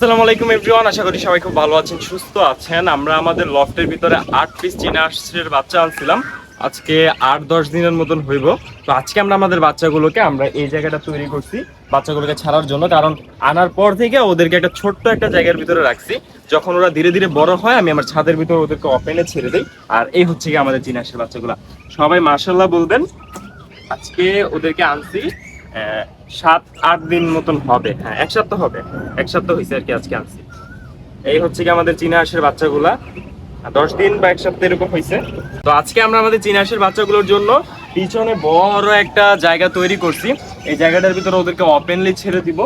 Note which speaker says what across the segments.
Speaker 1: আসসালামু আলাইকুম এভরিওয়ান আশা করি সবাই খুব ভালো আছেন, সুস্থ আছেন। আমরা আমাদের লফটের ভিতরে আট পিস চীনা হাঁসের বাচ্চা আনছিলাম। আজকে আট দশ দিনের মতন হইব। তো আজকে আমরা আমাদের বাচ্চাগুলোকে আমরা এই জায়গাটা তৈরি করছি, বাচ্চাগুলোকে ছাড়ার জন্য। কারণ আনার পর থেকে ওদেরকে একটা ছোট্ট একটা জায়গার ভিতরে রাখছি। যখন ওরা ধীরে ধীরে বড় হয়, আমি আমার ছাদের ভিতরে ওদেরকে ওপেনে ছেড়ে দিই। আর এই হচ্ছে কি আমাদের চীনা হাঁসের বাচ্চাগুলো। সবাই মার্শাল্লাহ বলবেন, আজকে ওদেরকে আনছি সাত, আট দিন মতন হবে। হ্যাঁ এক সপ্তাহ হবে। এক সপ্তাহ হয়েছে আর কি আজকে আনছি। এই হচ্ছে কি আমাদের চীনা হাঁসের বাচ্চাগুলা। দশ দিন বা এক সপ্তাহ এরকম হয়েছে তো আজকে আমরা আমাদের চীনা হাঁসের বাচ্চাগুলোর জন্য পিছনে বড় একটা জায়গা তৈরি করছি। এই জায়গাটার ভিতরে ওদেরকে ওপেনলি ছেড়ে দিব।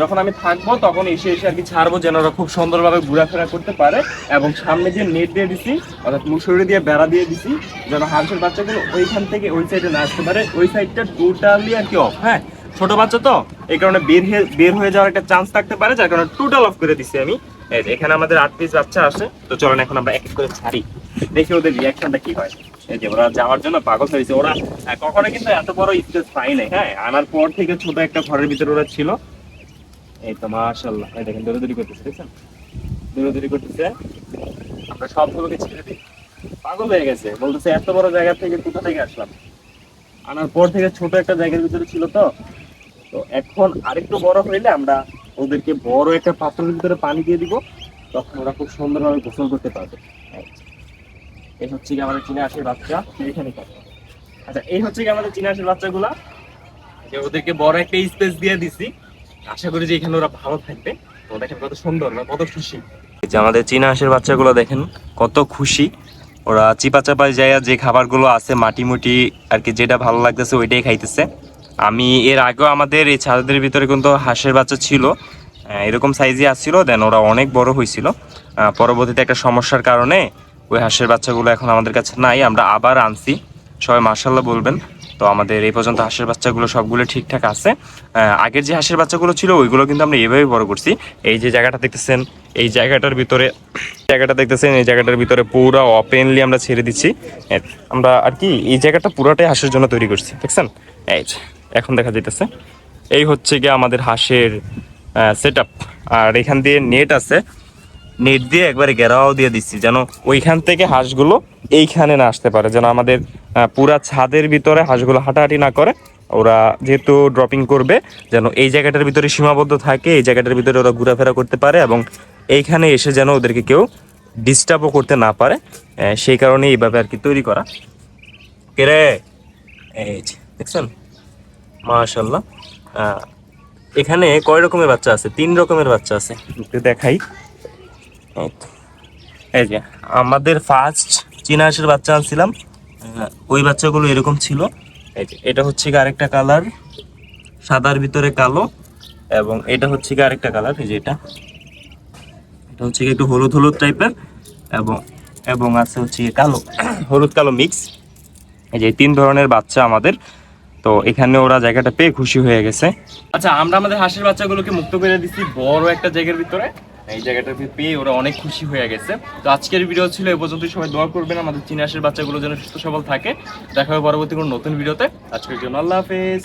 Speaker 1: যখন আমি থাকব তখন এসে এসে আর কি ছাড়বো যেন ওরা খুব সুন্দরভাবে ঘোরাফেরা করতে পারে এবং সামনে যে নেট দিয়ে দিছি, অর্থাৎ মুসুরি দিয়ে বেড়া দিয়ে দিছি, যেন হাঁসের বাচ্চাগুলো ওইখান থেকে ওই সাইডে না আসতে পারে। ওই সাইডটা টোটালি আর কি অফ হ্যাঁ? ছোট বাচ্চা তো, এই কারণে বের হয়ে বের হয়ে যাওয়ার একটা চান্স থাকতে পারে, যার কারণে টোটাল অফ করে দিছি আমি। এখানে আমাদের আট পিস বাচ্চা আসে তো চলেন এখন আমরা এক এক করে ছাড়ি। দেখি ওদের রিয়াকশনটা কি হয়। এই যে, ওরা যাওয়ার জন্য পাগল হয়েছে ওরা কখনো কিন্তু এত বড় স্পেস হ্যাঁ? আনার পর থেকে ছোট একটা ঘরের ভিতরে ওরা ছিল। এই তো মাশাল্লাহ এই দেখেন, দৌড়াদৌড়ি করতেছে, দেখছেন? দৌড়াদৌড়ি করতেছে। আমরা সবগুলোকে ছেড়ে দিই। পাগল হয়ে গেছে। বলতেছে, এত বড় জায়গা থেকে কোথা থেকে আসলাম? আনার পর থেকে ছোট একটা জায়গার ভিতরে ছিল তো। তো এখন আরেকটু বড় হইলে আমরা ওদেরকে বড় একটা পাত্রের ভিতরে পানি দিয়ে দিব, তখন ওরা খুব সুন্দরভাবে গোসল করতে পারবে। এই হচ্ছে কি আমাদের চীনা হাঁসের বাচ্চা এখানে আচ্ছা এই হচ্ছে কি আমাদের চীনা হাঁসের বাচ্চাগুলা। যে ওদেরকে বড় একটা স্পেস দিয়ে দিছি। আশা করি যে এখানে ওরা ভালো থাকবে। তো দেখেন কত সুন্দর না কত খুশি। যে আমাদের চীনা হাঁসের বাচ্চাগুলো দেখেন, কত খুশি। ওরা চিপা চাপায় যায় যে খাবারগুলো আছে মাটি মুটি আর কি যেটা ভালো লাগতেছে, ওইটাই খাইতেছে। আমি এর আগেও আমাদের এই ছাদের ভিতরে কিন্তু হাঁসের বাচ্চা ছিল। এরকম সাইজে আসছিল দেন ওরা অনেক বড় হয়েছিল। পরবর্তীতে একটা সমস্যার কারণে ওই হাঁসের বাচ্চাগুলো এখন আমাদের কাছে নাই, আমরা আবার আনছি। সবাই মার্শাল্লাহ বলবেন। তো আমাদের এই পর্যন্ত হাঁসের বাচ্চাগুলো সবগুলো ঠিকঠাক আছে। আগের যে হাঁসের বাচ্চাগুলো ছিল, ওইগুলো কিন্তু আমরা এভাবেই বড় করছি। এই যে জায়গাটা দেখতেছেন, এই জায়গাটার ভিতরে জায়গাটা দেখতেছেন, এই জায়গাটার ভিতরে পুরো ওপেনলি আমরা ছেড়ে দিচ্ছি। আমরা আর কি, এই জায়গাটা পুরোটাই হাঁসের জন্য তৈরি করছি, দেখছেন? এই এখন দেখা যাইতেছে। এই হচ্ছে গিয়ে আমাদের হাঁসের সেট আর এখান দিয়ে নেট আছে। নেট দিয়ে একবারে ঘেরাও দিয়ে দিচ্ছি যেন ওইখান থেকে হাঁসগুলো এইখানে না আসতে পারে, যেন আমাদের পুরা ছাদের ভিতরে হাঁসগুলো হাঁটাহাঁটি না করে। ওরা যেহেতু ড্রপিং করবে, যেন এই জায়গাটার ভিতরে সীমাবদ্ধ থাকে, এই জায়গাটার ভিতরে ওরা ঘোরাফেরা করতে পারে এবং এইখানে এসে যেন ওদেরকে কেউ ডিস্টার্বও করতে না পারে। সেই কারণে এইভাবে আর কি তৈরি করা। কেরে এই দেখছেন? মাশাল্লাহ এখানে কয় রকমের বাচ্চা আছে? তিন রকমের বাচ্চা আছে। একটু দেখাই। এই যে, আমাদের ফার্স্ট চীনা হাঁসের বাচ্চা আনছিলাম। ওই বাচ্চাগুলো এরকম ছিল। এই যে, এটা হচ্ছে কি আরেকটা কালার সাদার ভিতরে কালো এবং এটা হচ্ছে কি আরেকটা কালার এই যে এটা। এটা হচ্ছে কি একটু হলুদ হলুদ টাইপের এবং এবং আছে হচ্ছে কালো, হলুদ কালো মিক্স এই যে তিন ধরনের বাচ্চা আমাদের তো এখানে ওরা জায়গাটা পেয়ে খুশি হয়ে গেছে। আচ্ছা আমরা আমাদের হাঁসের বাচ্চাগুলোকে মুক্ত করে দিচ্ছি বড় একটা জায়গার ভিতরে। এই জায়গাটা পেয়ে ওরা অনেক খুশি হয়ে গেছে। তো আজকের ভিডিও ছিল এ পর্যন্ত সবাই দোয়া করবেন আমাদের চীন হাঁসের বাচ্চাগুলো যেন সুস্থ সবল থাকে। দেখা হবে পরবর্তী কোনো নতুন ভিডিওতে। আজকের জন্য আল্লাহ হাফেজ।